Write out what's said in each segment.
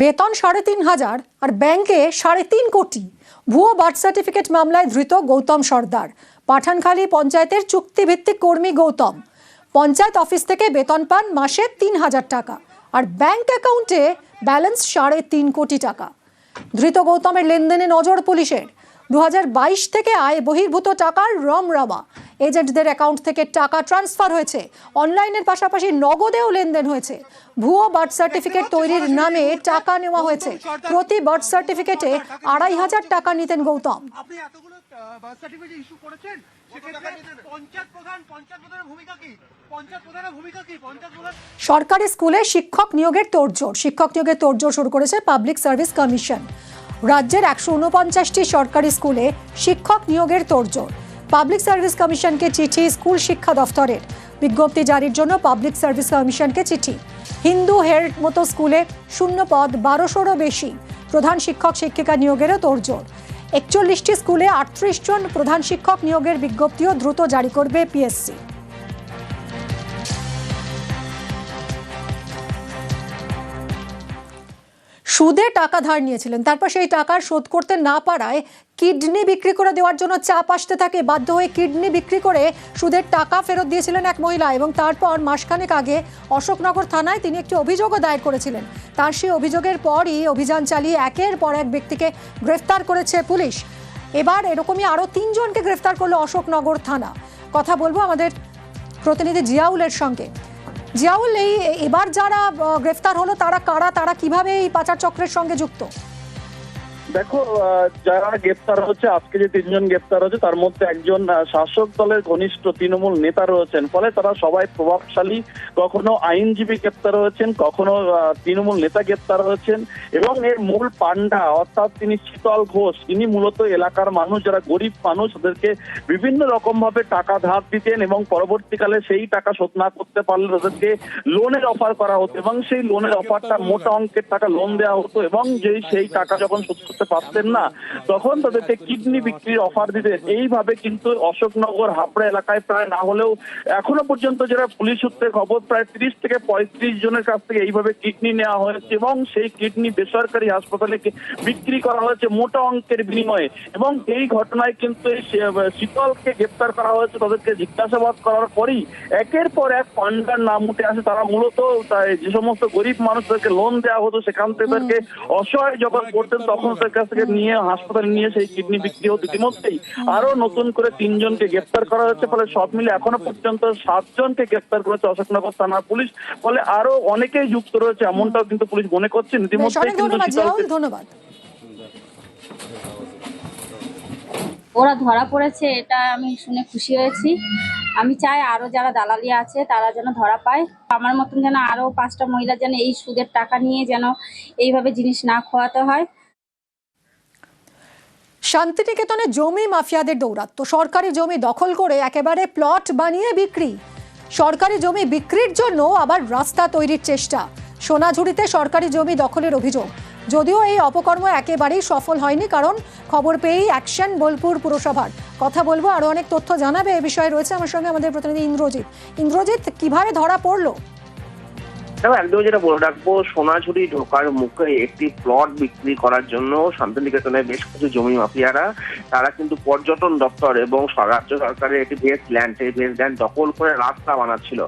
বেতন সাড়ে তিন হাজার আর ব্যাংকে সাড়ে তিন কোটি। ভুয়ো বার্থ সার্টিফিকেট মামলায় ধৃত গৌতম সর্দার। পাঠানখালী পঞ্চায়েতের চুক্তিভিত্তিক কর্মী গৌতম। পঞ্চায়েত অফিস থেকে বেতন পান মাসে তিন হাজার টাকা আর ব্যাংক অ্যাকাউন্টে ব্যালেন্স সাড়ে তিন কোটি টাকা। ধৃত গৌতমের লেনদেনে নজর পুলিশের। দু হাজার বাইশ থেকে আয় বহির্ভূত টাকার রমরমা। এজেন্টদের অ্যাকাউন্ট থেকে টাকা ট্রান্সফার হয়েছে। অনলাইনের পাশাপাশি নগদেও লেনদেন হয়েছে। ভুয়ো বার্থ সার্টিফিকেট তৈরির নামে টাকা নেওয়া হয়েছে। প্রতি বার্থ সার্টিফিকেটে আড়াই হাজার টাকা নিতেন গৌতম। আপনি এতগুলো বার্থ সার্টিফিকেট ইস্যু করেছেন সেক্ষেত্রে পঞ্চায়েত প্রধান পঞ্চায়েত প্রধানের ভূমিকা কি? পঞ্চায়েত প্রধানের ভূমিকা কি? পঞ্চায়েত প্রধান সরকারি স্কুলে শিক্ষক নিয়োগের তোড়জোড়। শিক্ষক নিয়োগের তোড়জোড় শুরু করেছে পাবলিক সার্ভিস কমিশন। রাজ্যের একশো উনপঞ্চাশটি সরকারি স্কুলে শিক্ষক নিয়োগের তোড়জোড়। পাবলিক সার্ভিস কমিশনকে চিঠি, স্কুল শিক্ষা দফতরের বিজ্ঞপ্তি জারির জন্য পাবলিক সার্ভিস কমিশনকে চিঠি। হিন্দু হেড মতো স্কুলে শূন্য পদ, বারোশোরও বেশি প্রধান শিক্ষক শিক্ষিকা নিয়োগেরও তোড়জোড়। একচল্লিশটি স্কুলে আটত্রিশ জন প্রধান শিক্ষক নিয়োগের বিজ্ঞপ্তিও দ্রুত জারি করবে পিএসসি। সুদে টাকা ধার নিয়েছিলেন। তারপর সেই টাকার শোধ করতে না পারায় কিডনি বিক্রি করে দেওয়ার জন্য চাপ আসতে থাকে। বাধ্য হয়ে কিডনি বিক্রি করে সুদের টাকা ফেরত দিয়েছিলেন এক মহিলা এবং তারপর মাসখানেক আগে অশোকনগর থানায় তিনি একটি অভিযোগও দায়ের করেছিলেন। তার সেই অভিযোগের পরই অভিযান চালিয়ে একের পর এক ব্যক্তিকে গ্রেফতার করেছে পুলিশ। এবার এরকমই আরও তিনজনকে গ্রেফতার করল অশোকনগর থানা। কথা বলব আমাদের প্রতিনিধি জিয়াউলের সঙ্গে। জিয়াউল, এই, এবার যারা গ্রেফতার হলো, তারা কারা, তারা কীভাবে এই পাচার চক্রের সঙ্গে যুক্ত? দেখো যারা গ্রেপ্তার হচ্ছে, আজকে যে তিনজন গ্রেপ্তার হচ্ছে, তার মধ্যে একজন শাসক দলের ঘনিষ্ঠ তৃণমূল নেতা রয়েছেন। ফলে তারা সবাই প্রভাবশালী, কখনো আইনজীবী গ্রেপ্তার হয়েছেন, কখনো তৃণমূল নেতা গ্রেপ্তার হয়েছেন। এবং এর মূল পান্ডা অর্থাৎ তিনি শীতল ঘোষ তিনি মূলত এলাকার মানুষ, যারা গরিব মানুষ, তাদেরকে বিভিন্ন রকম ভাবে টাকা ধার দিতেন এবং পরবর্তীকালে সেই টাকা শোধ না করতে পারলে তাদেরকে লোনের অফার করা হতো। এবং সেই লোনের অফারটা মোটা অঙ্কের টাকা লোন দেওয়া হতো এবং যেই, সেই টাকা যখন শোধ পারতেন না। তখন তাদেরকে কিডনি বিক্রির অফার দিতেন এইভাবে কিন্তু অশোকনগর হাবড়া এলাকায় প্রায় না হলেও এখনও পর্যন্ত যারা পুলিশ সূত্রে খবর প্রায় তিরিশ থেকে পঁয়ত্রিশ জনের কাছ থেকে এইভাবে কিডনি নেওয়া হয়েছে এবং সেই কিডনি বেসরকারি হাসপাতালে বিক্রি করা হয়েছে মোটা অঙ্কের বিনিময়ে। এবং এই ঘটনায় কিন্তু এই শীতলকে গ্রেপ্তার করা হয়েছে। তাদেরকে জিজ্ঞাসাবাদ করার পরই একের পর এক পান্ডার নাম উঠে আসে। তারা মূলত যে সমস্ত গরিব মানুষদেরকে লোন দেওয়া হতো সেখান থেকে অসহায় যখন করতেন তখন কাছ থেকে নিয়ে হাসপাতালে নিয়ে সেই কিডনি বিক্রি হতো ইতিমধ্যেই। আরও নতুন করে তিনজনকে গ্রেপ্তার করা হয়েছে ফলে সব মিলে এখনও পর্যন্ত সাতজনকে গ্রেপ্তার করেছে অশোকনগর থানার পুলিশ। ফলে আরও অনেকেই যুক্ত রয়েছে এমনটাও কিন্তু পুলিশ মনে করছেন বেশ ইতিমধ্যেই কিন্তু ধন্যবাদ ধন্যবাদ। ওরা ধরা পড়েছে এটা আমি শুনে খুশি হয়েছি। আমি চাই আরও যারা দালালি আছে তারা যেন ধরা পায়। আমার মতন যেন আরও পাঁচটা মহিলা যেন এই সুদের টাকা নিয়ে যেন এইভাবে জিনিস না খোয়াতে হয়। শান্তিনিকেতনে জমি মাফিয়াদের দৌরাত্ম সরকারি জমি দখল করে একেবারে প্লট বানিয়ে বিক্রি। সরকারি জমি বিক্রির জন্য আবার রাস্তা তৈরির চেষ্টা। সোনাঝুরিতে সরকারি জমি দখলের অভিযোগ। যদিও এই অপকর্ম একেবারেই সফল হয়নি, কারণ খবর পেয়েই অ্যাকশন বোলপুর পুরসভার। কথা বলব, আরও অনেক তথ্য জানাবে এ বিষয়ে রয়েছে আমার সঙ্গে আমাদের প্রতিনিধি ইন্দ্রজিৎ। ইন্দ্রজিৎ, কীভাবে ধরা পড়ল? দেখো একদম যেটা বলে রাখব, সোনাঝুরি ঢোকার মুখে একটি প্লট বিক্রি করার জন্য শান্তিনিকেতনের বেশ কিছু জমি মাফিয়ারা, তারা কিন্তু পর্যটন দপ্তর এবং রাজ্য সরকারের একটি ভেস্ট ল্যান্ড সেই ভেস্ট ল্যান্ড দখল করে রাস্তা বানাচ্ছিল।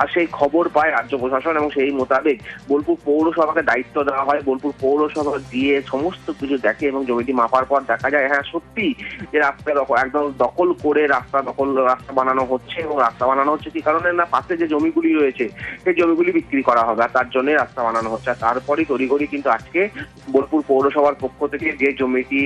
আর সেই খবর পায় রাজ্য প্রশাসন এবং সেই মোতাবেক বোলপুর পৌরসভাকে দায়িত্ব দেওয়া হয়। বোলপুর পৌরসভা দিয়ে সমস্ত কিছু দেখে এবং জমিটি মাপার পর দেখা যায় হ্যাঁ সত্যি যে রাস্তা একদম দখল করে রাস্তা দখল, রাস্তা বানানো হচ্ছে এবং রাস্তা বানানো হচ্ছে কি কারণে না পাশে যে জমিগুলি রয়েছে, সেই জমিগুলি বিক্রি করা হবে আর তার জন্য রাস্তা বানানো হচ্ছে। আর তারপরই তড়িঘড়ি কিন্তু আজকে বোলপুর পৌরসভার পক্ষ থেকে যে জমিটি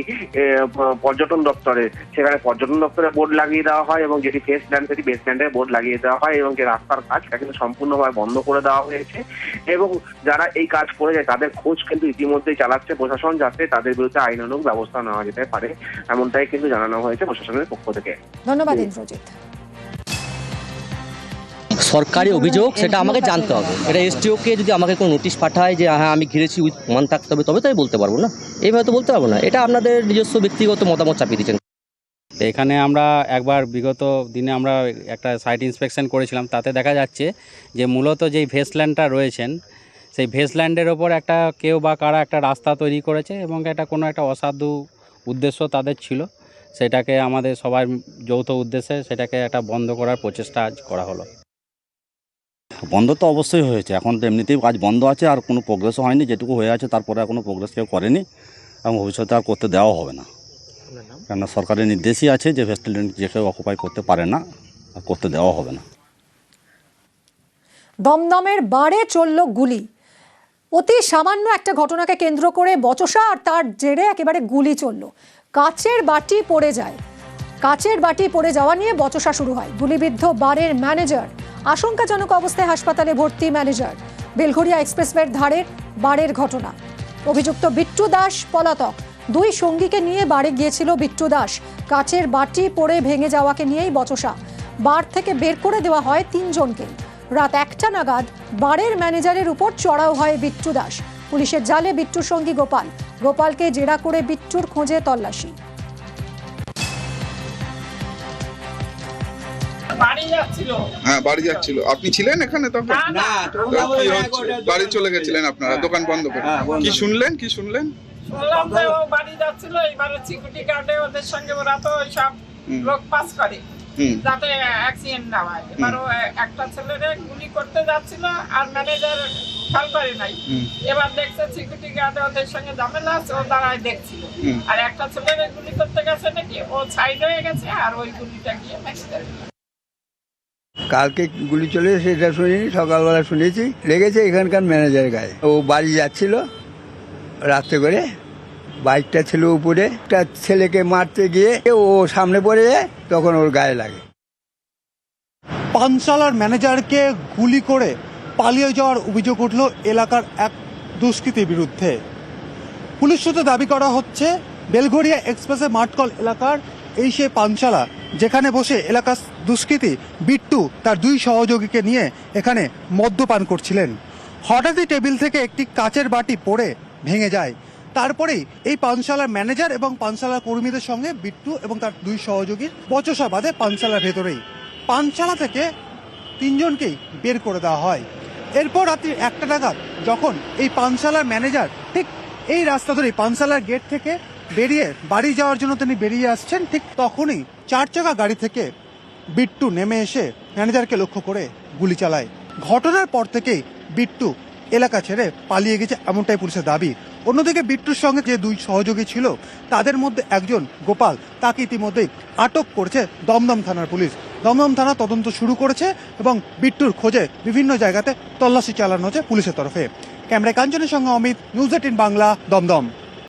পর্যটন দপ্তরে, সেখানে পর্যটন দপ্তরে বোর্ড লাগিয়ে দেওয়া হয় এবং যেটি ফেস ল্যান্ড সেটি বেস ল্যান্ডে বোর্ড লাগিয়ে দেওয়া হয় এবং যে রাস্তার কাজ সেটা কিন্তু সম্পূর্ণভাবে বন্ধ করে দেওয়া হয়েছে এবং যারা এই কাজ করে যায়, তাদের খোঁজ কিন্তু ইতিমধ্যেই চালাচ্ছে প্রশাসন যাতে তাদের বিরুদ্ধে আইনানুগ ব্যবস্থা নেওয়া যেতে পারে, এমনটাই কিন্তু জানানো হয়েছে প্রশাসনের পক্ষ থেকে। ধন্যবাদ, ইন্দ্রজিৎ। সরকারি অভিযোগ, সেটা আমাকে জানতে হবে। এটা এসটিওকে যদি আমাকে কোনো নোটিশ পাঠায় যে হ্যাঁ আমি ঘিরেছি উইথ প্রমাণ থাকতে হবে, তবে তো আমি বলতে পারব না। এইভাবে তো বলতে পারব না। এটা আপনাদের নিজস্ব ব্যক্তিগত মতামত চাপিয়ে দিচ্ছেন। এখানে আমরা একবার বিগত দিনে আমরা একটা সাইট ইন্সপেকশন করেছিলাম। তাতে দেখা যাচ্ছে যে, মূলত যেই ভেস্টল্যান্ডটা রয়েছেন, সেই ভেসল্যান্ডের ওপর একটা কেউ বা কারা একটা রাস্তা তৈরি করেছে এবং এটা কোনো একটা অসাধু উদ্দেশ্য তাদের ছিল। সেটাকে আমাদের সবার যৌথ উদ্দেশ্যে সেটাকে একটা বন্ধ করার প্রচেষ্টা আজ করা হলো। বন্ধ তো অবশ্যই হয়েছে। এখন তো এমনিতেই কাজ বন্ধ আছে আর কোনো প্রোগ্রেসও হয়নি যেটুকু হয়ে আছে তারপরে আর কোনো প্রোগ্রেস কেউ করেনি এবং ভবিষ্যতে আর করতে দেওয়া হবে না। কেননা সরকারের নির্দেশই আছে যে ভেস্টেলেন্ট যে কেউ অকুপাই করতে পারে না আর করতে দেওয়া হবে না। দমদমের বারে চলল গুলি। অতি সামান্য একটা ঘটনাকে কেন্দ্র করে বচসা আর তার জেরে একেবারে গুলি চলল। কাচের বাটি পড়ে যায়। কাচের বাটি পড়ে যাওয়া নিয়ে বচসা শুরু হয়। গুলিবিদ্ধ বারের ম্যানেজার আশঙ্কাজনক অবস্থায় হাসপাতালে ভর্তি ম্যানেজার। বেলঘরিয়া এক্সপ্রেসওয়ের ধারের বারের ঘটনা। অভিযুক্ত বিট্টু দাস পলাতক। দুই সঙ্গীকে নিয়ে বাড়ি গিয়েছিল বিট্টু দাস। কাচের বাটি পড়ে ভেঙে যাওয়াকে নিয়েই বচসা। বার থেকে বের করে দেওয়া হয় তিনজনকে। রাত একটা নাগাদ বারের ম্যানেজারের উপর চড়াও হয় বিট্টু দাস। পুলিশের জালে বিট্টুর সঙ্গী গোপাল। গোপালকে জেরা করে বিট্টুর খোঁজে তল্লাশি। হ্যাঁ বাড়ি যাচ্ছিল। আপনি ছিলেন এখানে তখন? বাড়ি চলে গেছিলেন আপনারা দোকান বন্ধ করে। কি শুনলেন? কি শুনলেন? শুনলাম যে ও বাড়ি যাচ্ছিল এবারে সিকিউরিটি গার্ডে ওদের সঙ্গে ওরা তো সব লোক পাস করে। যাতে অ্যাক্সিডেন্ট না হয়। এবার ও একটা ছেলেরে গুলি করতে যাচ্ছিল আর ম্যানেজার খেয়াল করে নাই এবার দেখছে সিকিউরিটি গার্ডে ওদের সঙ্গে ঝামেলা আছে ও দাঁড়ায় দেখছিল। আর একটা ছেলেরে গুলি করতে গেছে নাকি? ও সাইড হয়ে গেছে আর ওই গুলিটা গিয়ে দিল। কালকে গুলি চলে সেটা শুনিনি, সকালবেলা শুনেছি। লেগেছে এখানকার ম্যানেজার গায়ে। ও বাড়ি যাচ্ছিল রাত্রে করে। বাইকটা ছিল উপরে। একটা ছেলেকে মারতে গিয়ে ও সামনে পড়ে যায়, তখন ওর গায়ে লাগে। পানশালার ম্যানেজারকে গুলি করে পালিয়ে যাওয়ার অভিযোগ উঠল এলাকার এক দুষ্কৃতির বিরুদ্ধে। পুলিশ সূত্রে দাবি করা হচ্ছে বেলঘরিয়া এক্সপ্রেসে মাঠকল এলাকার এই সেই পানশালা যেখানে বসে এলাকার দুষ্কৃতী বিট্টু তার দুই সহযোগীকে নিয়ে এখানে মদ্যপান করছিলেন। হঠাৎই টেবিল থেকে একটি কাচের বাটি পড়ে ভেঙে যায়। তারপরেই এই পানশালার ম্যানেজার এবং পানশালার কর্মীদের সঙ্গে বিট্টু এবং তার দুই সহযোগীর বচসা বাঁধে পানশালার ভেতরেই। পানশালা থেকে তিনজনকেই বের করে দেওয়া হয়। এরপর রাত্রি একটা নাগাদ যখন এই পানশালার ম্যানেজার ঠিক এই রাস্তা ধরেই পানশালার গেট থেকে বেরিয়ে বাড়ি যাওয়ার জন্য তিনি বেরিয়ে আসছেন, ঠিক তখনই চার চাকা গাড়ি থেকে বিট্টু নেমে এসে ম্যানেজারকে লক্ষ্য করে গুলি চালায়। ঘটনার পর থেকেই বিট্টু এলাকা ছেড়ে পালিয়ে গেছে এমনটাই পুলিশের দাবি। অন্যদিকে বিট্টুর সঙ্গে যে দুই সহযোগী ছিল, তাদের মধ্যে একজন গোপাল, তাকে ইতিমধ্যেই আটক করেছে দমদম থানার পুলিশ। দমদম থানা তদন্ত শুরু করেছে এবং বিট্টুর খোঁজে বিভিন্ন জায়গাতে তল্লাশি চালানো হচ্ছে পুলিশের তরফে। ক্যামেরায় কাঞ্চনের সঙ্গে অমিত, নিউজ এইটিন বাংলা, দমদম।